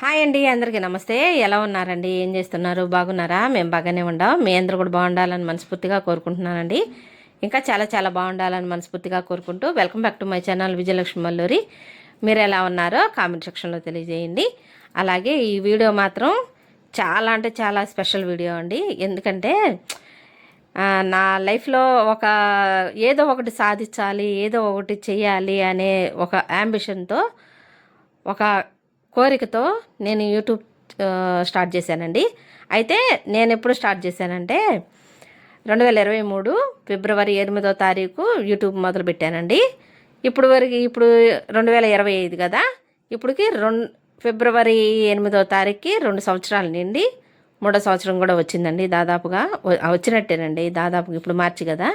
Hi అండి అందరికీ నమస్తే. ఎలా ఉన్నారండి? ఏం చేస్తున్నారు? బాగున్నారా? మేము బాగానే ఉండాం. మీ అందరూ కూడా బాగుండాలని మనస్ఫూర్తిగా కోరుకుంటున్నానండి. ఇంకా చాలా చాలా బాగుండాలని మనస్ఫూర్తిగా కోరుకుంటూ welcome back to my channel Vijayalakshmi Malluri. మీరు ఎలా ఉన్నారో కామెంట్ సెక్షన్లో తెలియజేయండి. అలాగే ఈ వీడియో మాత్రం చాలా అంటే చాలా స్పెషల్ వీడియో అండి. ఎందుకంటే నా లైఫ్లో ఒక ఏదో ఒకటి సాధించాలి ఏదో ఒకటి చేయాలి అనే ఒక యాంబిషన్తో ఒక కోరికతో నేను యూట్యూబ్ స్టార్ట్ చేశానండి. అయితే నేను ఎప్పుడు స్టార్ట్ చేశానంటే రెండు వేల ఇరవై మూడు ఫిబ్రవరి ఎనిమిదో తారీఖు యూట్యూబ్ మొదలు పెట్టానండి. ఇప్పుడు వరకు ఇప్పుడు రెండు వేల ఇరవై ఐదు కదా ఇప్పటికి రెండు ఫిబ్రవరి ఎనిమిదో తారీఖుకి రెండు సంవత్సరాలు నిండి మూడో సంవత్సరం కూడా వచ్చిందండి దాదాపుగా. వచ్చినట్టేనండి దాదాపుగా ఇప్పుడు మార్చి కదా.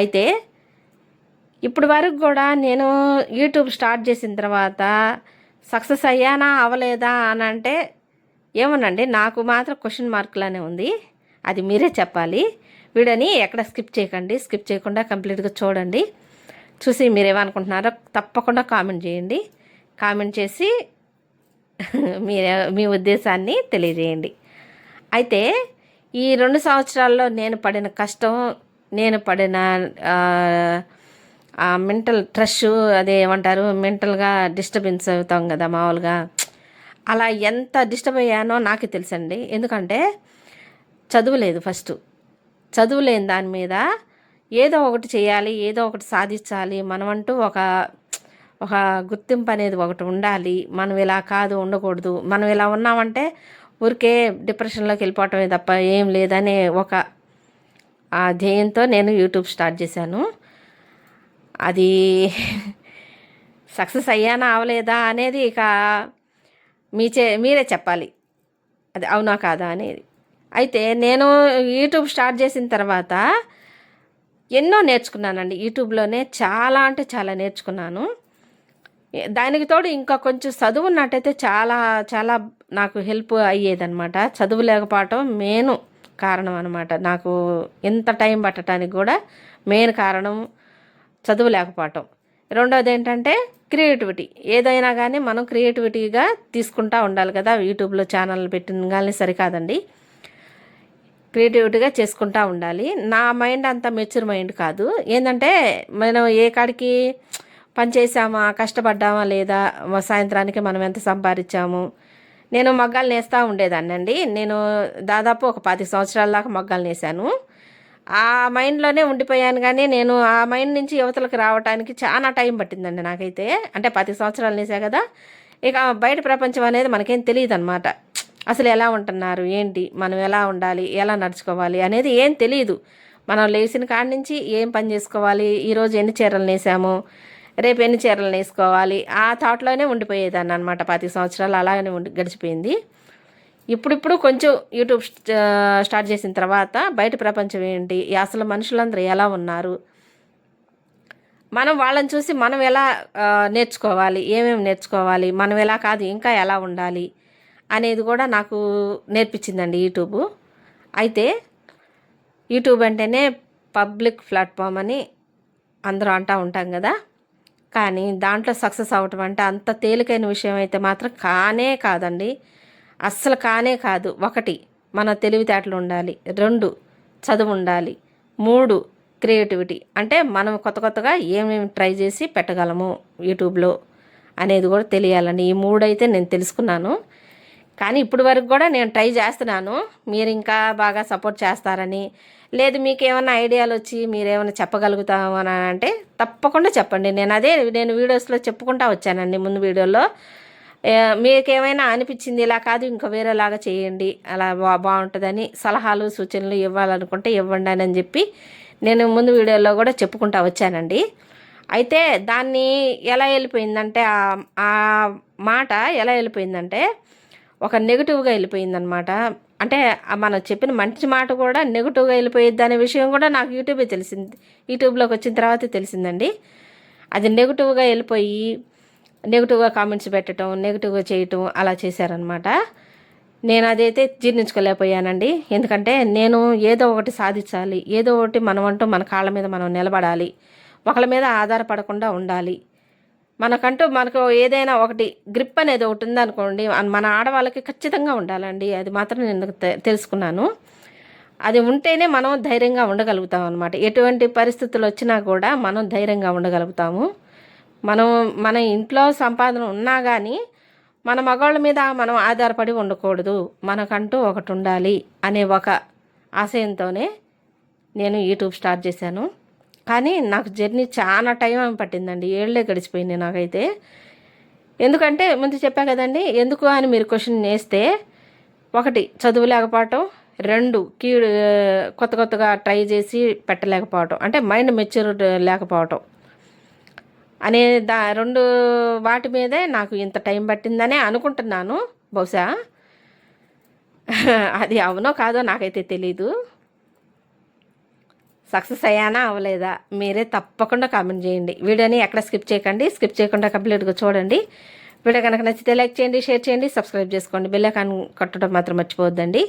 అయితే ఇప్పుడు వరకు కూడా నేను యూట్యూబ్ స్టార్ట్ చేసిన తర్వాత సక్సెస్ అయ్యానా అవ్వలేదా అని అంటే ఏమోనండి నాకు మాత్రం క్వశ్చన్ మార్కులానే ఉంది. అది మీరే చెప్పాలి. వీడియోని ఎక్కడ స్కిప్ చేయకండి స్కిప్ చేయకుండా కంప్లీట్గా చూడండి. చూసి మీరు ఏమనుకుంటున్నారో తప్పకుండా కామెంట్ చేయండి. కామెంట్ చేసి మీరే మీ ఉద్దేశాన్ని తెలియజేయండి. అయితే ఈ రెండు సంవత్సరాల్లో నేను పడిన కష్టం నేను పడిన మెంటల్ ట్రష్ అదే ఏమంటారు? మెంటల్గా డిస్టర్బెన్స్ అవుతాం కదా మామూలుగా. అలా ఎంత డిస్టర్బ్ అయ్యానో నాకు తెలుసండి. ఎందుకంటే చదువులేదు ఫస్ట్. చదువులేని దాని మీద ఏదో ఒకటి చేయాలి ఏదో ఒకటి సాధించాలి. మనమంటూ ఒక ఒక గుర్తింపు అనేది ఒకటి ఉండాలి. మనం ఇలా కాదు ఉండకూడదు. మనం ఇలా ఉన్నామంటే ఊరికే డిప్రెషన్లోకి వెళ్ళిపోవటమే తప్ప ఏం లేదనే ఒక ఆ ధ్యేయంతో నేను యూట్యూబ్ స్టార్ట్ చేశాను. అది సక్సెస్ అయ్యానా అవలేదా అనేది ఇక మీ చే మీరే చెప్పాలి. అది అవునా కాదా అనేది. అయితే నేను యూట్యూబ్ స్టార్ట్ చేసిన తర్వాత ఎన్నో నేర్చుకున్నానండి. యూట్యూబ్లోనే చాలా అంటే చాలా నేర్చుకున్నాను. దానికి తోడు ఇంకా కొంచెం చదువు ఉన్నట్టయితే చాలా చాలా నాకు హెల్ప్ అయ్యేదన్నమాట. చదువు లేకపోవటం మెయిన్ కారణం అనమాట నాకు ఎంత టైం పట్టడానికి కూడా మెయిన్ కారణం చదువు లేకపోవటం రెండోది ఏంటంటే క్రియేటివిటీ. ఏదైనా కానీ మనం క్రియేటివిటీగా తీసుకుంటా ఉండాలి కదా. యూట్యూబ్లో ఛానల్ పెట్టిన కానీ సరికాదండి. క్రియేటివిటీగా చేసుకుంటా ఉండాలి. నా మైండ్ అంత మెచ్యూర్ మైండ్ కాదు. ఏంటంటే మనం ఏ కాడికి పని చేసామా కష్టపడ్డామా లేదా సాయంత్రానికి మనం ఎంత సంపాదించాము? నేను మగ్గాలు నేస్తూ ఉండేదాన్ని అండి నేను దాదాపు ఒక పది సంవత్సరాల దాకా మగ్గాలు నేసాను ఆ మైండ్లోనే ఉండిపోయాను కానీ నేను ఆ మైండ్ నుంచి యువతలకు రావడానికి చాలా టైం పట్టిందండి నాకైతే. అంటే పది సంవత్సరాలు నేసా కదా. ఇక బయట ప్రపంచం అనేది మనకేం తెలియదు అనమాట అసలు ఎలా ఉంటున్నారు? ఏంటి? మనం ఎలా ఉండాలి? ఎలా నడుచుకోవాలి? అనేది ఏం తెలియదు మనం లేచిన కాడి నుంచి ఏం పని చేసుకోవాలి? ఈరోజు ఎన్ని చీరలు నేసాము? రేపు ఎన్ని చీరలు నేసుకోవాలి? ఆ థాట్లోనే ఉండిపోయేదాన్ని అనమాట పది సంవత్సరాలు అలాగనే ఉండి గడిచిపోయింది. ఇప్పుడిప్పుడు కొంచెం యూట్యూబ్ స్టార్ట్ చేసిన తర్వాత బయట ప్రపంచం ఏంటి? అసలు మనుషులందరూ ఎలా ఉన్నారు? మనం వాళ్ళని చూసి మనం ఎలా నేర్చుకోవాలి? ఏమేమి నేర్చుకోవాలి? మనం ఎలా కాదు ఇంకా ఎలా ఉండాలి? అనేది కూడా నాకు నేర్పించిందండి యూట్యూబ్. అయితే యూట్యూబ్ అంటేనే పబ్లిక్ ప్లాట్ఫామ్ అని అందరూ అంటూ ఉంటాం కదా. కానీ దాంట్లో సక్సెస్ అవ్వటం అంటే అంత తేలికైన విషయం అయితే మాత్రం కానే కాదండి. అస్సలు కానే కాదు. ఒకటి మన తెలివితేటలు ఉండాలి. రెండు చదువు ఉండాలి. మూడు క్రియేటివిటీ. అంటే మనం కొత్త కొత్తగా ఏమేమి ట్రై చేసి పెట్టగలము యూట్యూబ్లో అనేది కూడా తెలియాలండి. ఈ మూడు అయితే నేను తెలుసుకున్నాను. కానీ ఇప్పుడు వరకు కూడా నేను ట్రై చేస్తున్నాను. మీరు ఇంకా బాగా సపోర్ట్ చేస్తారని. లేదు మీకు ఏమైనా ఐడియాలు వచ్చి మీరు ఏమైనా అంటే తప్పకుండా చెప్పండి. నేను అదే నేను వీడియోస్లో చెప్పుకుంటా వచ్చానండి ముందు వీడియోలో. మీకేమైనా అనిపించింది? ఇలా కాదు ఇంకా వేరేలాగా చేయండి. అలా బా బాగుంటుందని సలహాలు సూచనలు ఇవ్వాలనుకుంటే ఇవ్వండి అని చెప్పి నేను ముందు వీడియోలో కూడా చెప్పుకుంటా వచ్చానండి. అయితే దాన్ని ఎలా వెళ్ళిపోయిందంటే ఆ- మాట ఎలా వెళ్ళిపోయిందంటే ఒక నెగిటివ్గా వెళ్ళిపోయిందనమాట అంటే మనం చెప్పిన మంచి మాట కూడా నెగిటివ్గా వెళ్ళిపోయిద్ది అనే విషయం కూడా నాకు యూట్యూబే తెలిసింది. యూట్యూబ్లోకి వచ్చిన తర్వాతే తెలిసిందండి. అది నెగిటివ్గా వెళ్ళిపోయి నెగిటివ్గా కామెంట్స్ పెట్టడం నెగిటివ్గా చేయటం అలా చేశారనమాట నేను అదైతే జీర్ణించుకోలేకపోయానండి. ఎందుకంటే నేను ఏదో ఒకటి సాధించాలి ఏదో ఒకటి మనం అంటూ మన కాళ్ళ మీద మనం నిలబడాలి ఒకళ్ళ మీద ఆధారపడకుండా ఉండాలి. మనకంటూ మనకు ఏదైనా ఒకటి గ్రిప్ అనేది ఒకటి ఉందనుకోండి మన ఆడవాళ్ళకి ఖచ్చితంగా ఉండాలండి. అది మాత్రం నేను తె- తెలుసుకున్నాను. అది ఉంటేనే మనం ధైర్యంగా ఉండగలుగుతాం అనమాట ఎటువంటి పరిస్థితులు వచ్చినా కూడా మనం ధైర్యంగా ఉండగలుగుతాము. మనం మన ఇంట్లో సంపాదన ఉన్నా కానీ మన మగవాళ్ళ మీద మనం ఆధారపడి ఉండకూడదు. మనకంటూ ఒకటి ఉండాలి అనే ఒక ఆశయంతోనే నేను యూట్యూబ్ స్టార్ట్ చేశాను. కానీ నాకు జర్నీ చాలా టైం పట్టిందండి. ఏళ్ళే గడిచిపోయింది నాకైతే. ఎందుకంటే ముందు చెప్పా కదండి ఎందుకు అని మీరు క్వశ్చన్ వేస్తే ఒకటి చదువు లేకపోవటం రెండు కీడు కొత్త కొత్తగా ట్రై చేసి పెట్టలేకపోవటం. అంటే మైండ్ మెచ్యూర్ లేకపోవటం. అనే దా రెండు వాటి మీదే నాకు ఇంత టైం పట్టిందనే అనుకుంటున్నాను బహుశా. అది అవునో కాదో నాకైతే తెలీదు. సక్సెస్ అయ్యానా అవ్వలేదా మీరే తప్పకుండా కామెంట్ చేయండి. వీడియోని ఎక్కడ స్కిప్ చేయకండి. స్కిప్ చేయకుండా కంప్లీట్గా చూడండి. వీడియో కనుక నచ్చితే లైక్ చేయండి షేర్ చేయండి సబ్స్క్రైబ్ చేసుకోండి. బెల్ ఐకాన్ కట్టడం మాత్రం మర్చిపోవద్దండి.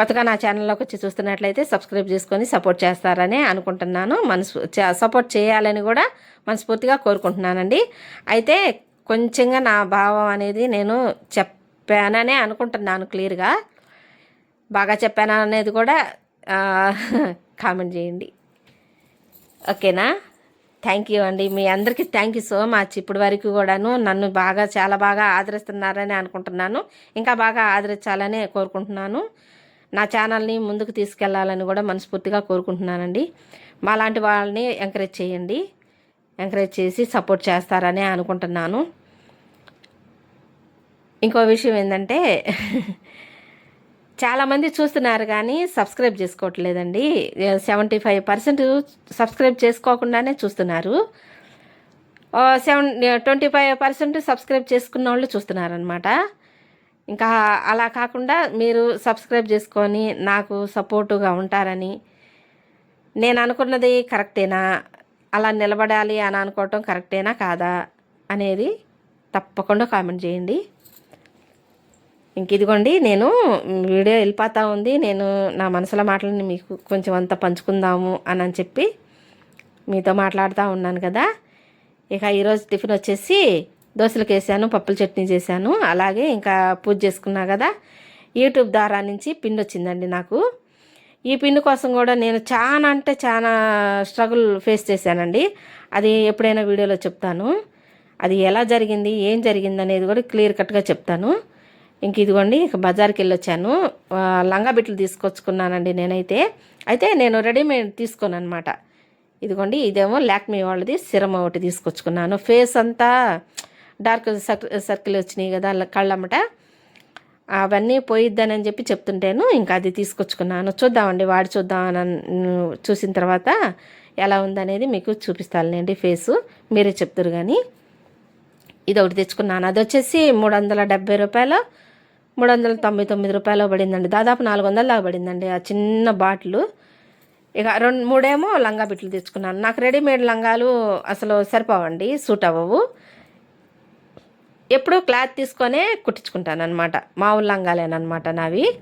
కొత్తగా నా ఛానల్లోకి వచ్చి చూస్తున్నట్లయితే సబ్స్క్రైబ్ చేసుకొని సపోర్ట్ చేస్తారని అనుకుంటున్నాను. మనసు చ- సపోర్ట్ చేయాలని కూడా మనస్ఫూర్తిగా కోరుకుంటున్నానండి. అయితే కొంచెంగా నా భావం అనేది నేను చెప్పాననే అనుకుంటున్నాను క్లియర్గా బాగా చెప్పానా అనేది కూడా కామెంట్ చేయండి. ఓకేనా? థ్యాంక్ యూ అండి. మీ అందరికీ థ్యాంక్ యూ సో మచ్ ఇప్పటి వరకు కూడాను నన్ను బాగా చాలా బాగా ఆదరిస్తున్నారని అనుకుంటున్నాను. ఇంకా బాగా ఆదరించాలని కోరుకుంటున్నాను. నా ఛానల్ని ముందుకు తీసుకెళ్ళాలని కూడా మనస్ఫూర్తిగా కోరుకుంటున్నానండి. మాలాంటి వాళ్ళని ఎంకరేజ్ చేయండి. ఎంకరేజ్ చేసి సపోర్ట్ చేస్తారని అనుకుంటున్నాను. ఇంకో విషయం ఏంటంటే చాలామంది చూస్తున్నారు కానీ సబ్స్క్రైబ్ చేసుకోవట్లేదండి. సెవెంటీ ఫైవ్ పర్సెంట్ సబ్స్క్రైబ్ చేసుకోకుండానే చూస్తున్నారు. Seven twenty five percent subscribe చేసుకున్న వాళ్ళు చూస్తున్నారనమాట ఇంకా అలా కాకుండా మీరు సబ్స్క్రైబ్ చేసుకొని నాకు సపోర్టుగా ఉంటారని నేను అనుకున్నది కరెక్టేనా? అలా నిలబడాలి అని అనుకోవటం కరెక్టేనా కాదా? అనేది తప్పకుండా కామెంట్ చేయండి. ఇంక ఇదిగోండి నేను వీడియో వెళ్ళిపోతూ ఉంది. నేను నా మనసులో మాటలని మీకు కొంచెం అంతా పంచుకుందాము అని అని చెప్పి మీతో మాట్లాడుతూ ఉన్నాను కదా. ఇక ఈరోజు టిఫిన్ వచ్చేసి దోశలకు వేసాను పప్పుల చట్నీ చేశాను. అలాగే ఇంకా పూజ చేసుకున్నా కదా యూట్యూబ్ ద్వారా నుంచి పిన్ వచ్చిందండి నాకు. ఈ పిన్ కోసం కూడా నేను చాలా అంటే చాలా స్ట్రగుల్ ఫేస్ చేశానండి. అది ఎప్పుడైనా వీడియోలో చెప్తాను. అది ఎలా జరిగింది ఏం జరిగింది అనేది కూడా క్లియర్ కట్గా చెప్తాను. ఇంక ఇదిగోండి ఇక బజార్కి వెళ్ళొచ్చాను లంగా బిట్లు తీసుకొచ్చుకున్నానండి నేనైతే. అయితే నేను రెడీమేడ్ తీసుకోను అనమాట ఇదిగోండి ఇదేమో లాక్మీ వాళ్ళది సిరం ఒకటి తీసుకొచ్చుకున్నాను. ఫేస్ అంతా డార్క్ సర్కిల్ వచ్చినాయి కదా కళ్ళమ్మట. అవన్నీ పోయిద్దానని చెప్పి చెప్తుంటేను ఇంకా అది తీసుకొచ్చుకున్నాను. చూద్దామండి వాడి చూద్దామని చూసిన తర్వాత ఎలా ఉందనేది మీకు చూపిస్తానులేండి ఫేసు. మీరే చెప్తారు కానీ ఇది ఒకటి తెచ్చుకున్నాను. అది వచ్చేసి మూడు వందల డెబ్బై రూపాయలు మూడు వందల తొంభై తొమ్మిది రూపాయలు పడిందండి. దాదాపు నాలుగు వందల దాకా పడిందండి ఆ చిన్న బాటిల్. ఇక రెండు మూడేమో లంగా బిట్లు తెచ్చుకున్నాను. నాకు రెడీమేడ్ లంగాలు అసలు సరిపోవండి సూట్ అవ్వవు. ఎప్పుడూ క్లాత్ తీసుకొనే కుట్టించుకుంటాను అనమాట మామూలు లంగాలేనమాట నావి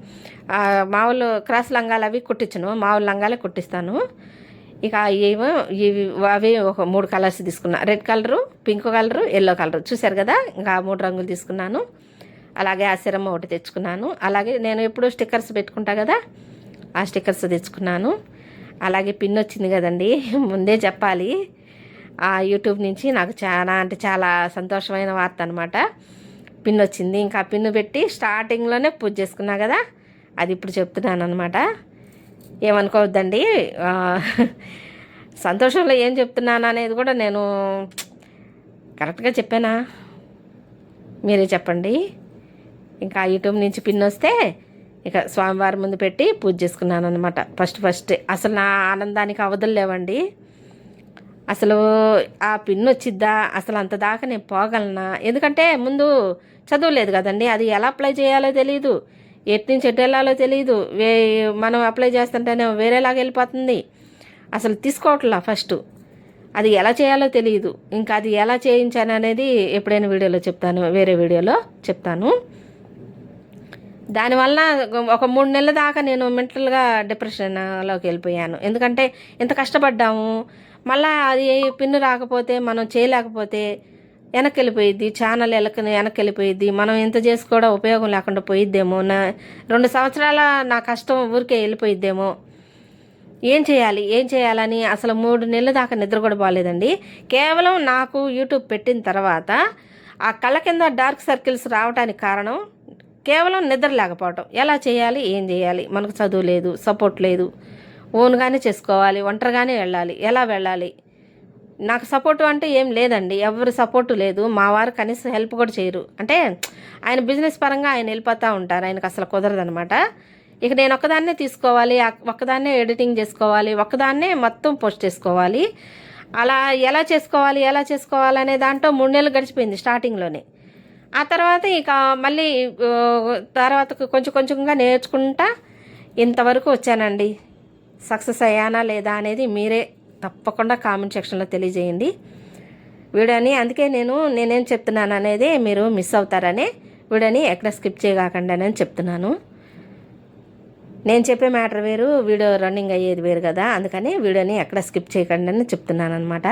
మామూలు క్రాస్ లంగాలు అవి కుట్టించను. మామూలు లంగాలే కుట్టిస్తాను. ఇక ఏమో ఇవి అవి ఒక మూడు కలర్స్ తీసుకున్నా. Red colour pink colour yellow colour. చూశారు కదా? ఇంకా మూడు రంగులు తీసుకున్నాను. అలాగే ఆ సిరమ్ ఒకటి తెచ్చుకున్నాను. అలాగే నేను ఎప్పుడు స్టిక్కర్స్ పెట్టుకుంటా కదా? ఆ స్టిక్కర్స్ తెచ్చుకున్నాను. అలాగే పిన్ వచ్చింది కదండి. ముందే చెప్పాలి. ఆ యూట్యూబ్ నుంచి నాకు చాలా అంటే చాలా సంతోషమైన వార్త అనమాట పిన్ వచ్చింది. ఇంకా పిన్ను పెట్టి స్టార్టింగ్లోనే పూజ చేసుకున్నా కదా అది ఇప్పుడు చెప్తున్నాను అనమాట ఏమనుకోవద్దండి? సంతోషంలో ఏం చెప్తున్నాను అనేది కూడా నేను కరెక్ట్గా చెప్పానా? మీరే చెప్పండి. ఇంకా యూట్యూబ్ నుంచి పిన్ వస్తే ఇక స్వామివారి ముందు పెట్టి పూజ చేసుకున్నాను అనమాట ఫస్ట్ ఫస్ట్ అసలు నా ఆనందానికి అవధులు లేవండి. అసలు ఆ పిన్ వచ్చిద్దా? అసలు అంత దాకా నేను పోగలనా? ఎందుకంటే ముందు చదవలేదు కదండి. అది ఎలా అప్లై చేయాలో తెలియదు ఎటు నుంచి ఎటు వెళ్ళాలో తెలియదు వే మనం అప్లై చేస్తుంటేనే వేరేలాగా వెళ్ళిపోతుంది. అసలు తీసుకోవట్లా ఫస్ట్ అది ఎలా చేయాలో తెలియదు ఇంకా అది ఎలా చేయించాను అనేది ఎప్పుడైనా వీడియోలో చెప్తాను. వేరే వీడియోలో చెప్తాను. దానివల్ల ఒక మూడు నెలల దాకా నేను మెంటల్గా డిప్రెషన్లోకి వెళ్ళిపోయాను. ఎందుకంటే ఇంత కష్టపడ్డాము మళ్ళీ అది పిన్ను రాకపోతే మనం చేయలేకపోతే వెనక్కి వెళ్ళిపోయిద్ది ఛానల్ వెనక్కి వెనక్కి వెళ్ళిపోయిద్ది మనం ఎంత చేసుకోవడం ఉపయోగం లేకుండా పోయిద్దేమో. నా రెండు సంవత్సరాల నా కష్టం ఊరికే వెళ్ళిపోయిద్దేమో. ఏం చేయాలి ఏం చేయాలని అసలు మూడు నెలల దాకా నిద్ర కూడా బాగాలేదండి కేవలం నాకు యూట్యూబ్ పెట్టిన తర్వాత ఆ కళ్ళ కింద డార్క్ సర్కిల్స్ రావడానికి కారణం కేవలం నిద్ర లేకపోవటం. ఎలా చేయాలి? ఏం చేయాలి? మనకు చదువు లేదు సపోర్ట్ లేదు. ఓన్గానే చేసుకోవాలి ఒంటరిగానే వెళ్ళాలి. ఎలా వెళ్ళాలి? నాకు సపోర్టు అంటే ఏం లేదండి. ఎవరి సపోర్టు లేదు. మా వారు కనీసం హెల్ప్ కూడా చేయరు. అంటే ఆయన బిజినెస్ పరంగా ఆయన వెళ్ళిపోతూ ఉంటారు. ఆయనకు అసలు కుదరదనమాట ఇక నేను ఒక్కదాన్నే తీసుకోవాలి ఒకదాన్నే ఒక్కదాన్నే ఎడిటింగ్ చేసుకోవాలి ఒక్కదాన్నే మొత్తం పోస్ట్ చేసుకోవాలి. అలా ఎలా చేసుకోవాలి ఎలా చేసుకోవాలి అనే దాంట్లో మూడు నెలలు గడిచిపోయింది స్టార్టింగ్లోనే ఆ తర్వాత ఇక మళ్ళీ తర్వాత కొంచెం కొంచెంగా నేర్చుకుంటా ఇంతవరకు వచ్చానండి. సక్సెస్ అయ్యానా లేదా అనేది మీరే తప్పకుండా కామెంట్ సెక్షన్లో తెలియజేయండి. వీడియోని అందుకే నేను నేనేం చెప్తున్నాను అనేది మీరు మిస్ అవుతారని వీడియోని ఎక్కడ స్కిప్ చేయకండి అని చెప్తున్నాను. నేను చెప్పే మ్యాటర్ వేరు వీడియో రన్నింగ్ అయ్యేది వేరు కదా అందుకని వీడియోని ఎక్కడ స్కిప్ చేయకండి అని చెప్తున్నాను అనమాట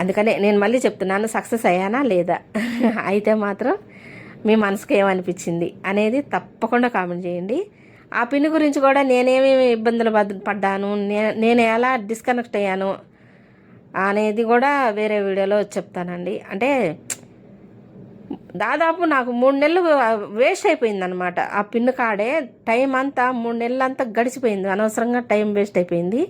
అందుకనే నేను మళ్ళీ చెప్తున్నాను సక్సెస్ అయ్యానా లేదా? అయితే మాత్రం మీ మనసుకు ఏమనిపించింది అనేది తప్పకుండా కామెంట్ చేయండి. ఆ పిన్ గురించి కూడా నేనేమేమి ఇబ్బందులు పడ్డాను నేను ఎలా డిస్కనెక్ట్ అయ్యాను అనేది కూడా వేరే వీడియోలో చెప్తానండి. అంటే దాదాపు నాకు మూడు నెలలు వేస్ట్ అయిపోయింది అనమాట ఆ పిన్ కాడే టైం అంతా మూడు నెలలు అంతా గడిచిపోయింది. అనవసరంగా టైం వేస్ట్ అయిపోయింది.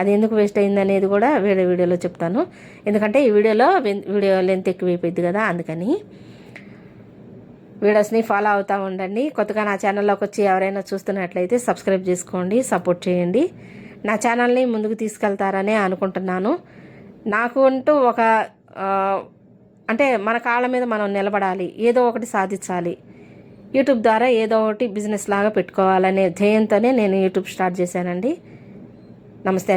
అది ఎందుకు వేస్ట్ అయింది అనేది కూడా వేరే వీడియోలో చెప్తాను. ఎందుకంటే ఈ వీడియోలో వీడియో లెంత్ ఎక్కువైపోయింది కదా అందుకని. వీడియోస్ని ఫాలో అవుతూ ఉండండి. కొత్తగా నా ఛానల్లోకి వచ్చి ఎవరైనా చూస్తున్నట్లయితే సబ్స్క్రైబ్ చేసుకోండి సపోర్ట్ చేయండి. నా ఛానల్ని ముందుకు తీసుకెళ్తారనే అనుకుంటున్నాను. నాకు అంటూ ఒక అంటే మన కాళ్ళ మీద మనం నిలబడాలి ఏదో ఒకటి సాధించాలి. యూట్యూబ్ ద్వారా ఏదో ఒకటి బిజినెస్ లాగా పెట్టుకోవాలనే ధ్యేయంతోనే నేను యూట్యూబ్ స్టార్ట్ చేశానండి. నమస్తే